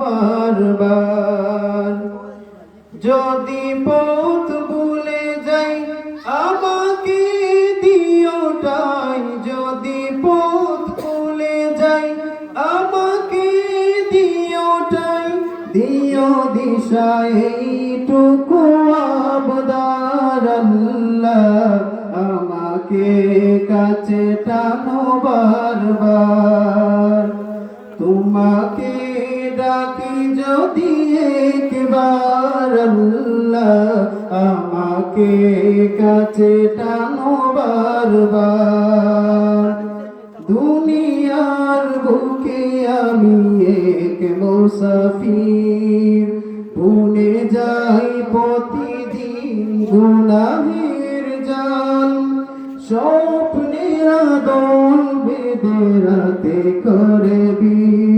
বারবার। যদি পথ ভুলে যাই, আমাকে দিওটাই যদি পথ ভুলে যাই, আমাকে দিওটাই দিও দিশা এইটুকু আবদার আল্লাহ। আমাকে কাছে টানো বারবার। আল্লাহ আমাকে কাছে টানো বারবার। দুনিয়ার বুকে আমি এক মুসাফির। ভুলে যাই প্রতিদিন গুনাহের জাল। স্বপ্নের আদল বেদে রাতে করে বীর।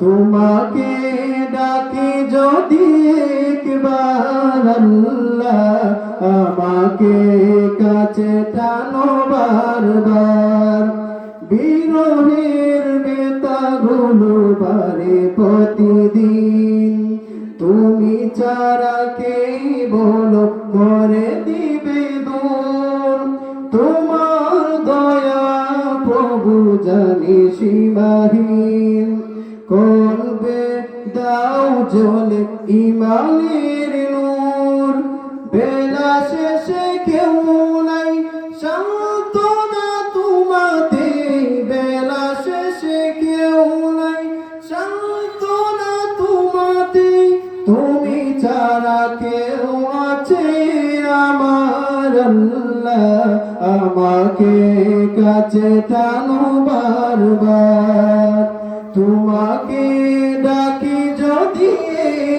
তোমাকে ডাকে যদি একবার আল্লাহ আমাকে কাছে টানো বারবার। বিরহের বেতাগুলো বারে প্রতিদিন। তুমি চারা কে বলো করে দিবে দূর। তোমার দয়া প্রভু জানি সীমাহীন জলে ইমানের নূর। বেলা শেষে কেউ নাই, সান্ত্বনা তোমাতে। বেলা শেষে কেউ নাই, সান্ত্বনা তোমাতে। তুমি ছাড়া কেউ আছে আমার আমাকে কাছে টানো বারবার। তোমাকে ডাকি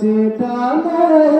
কাছে টানো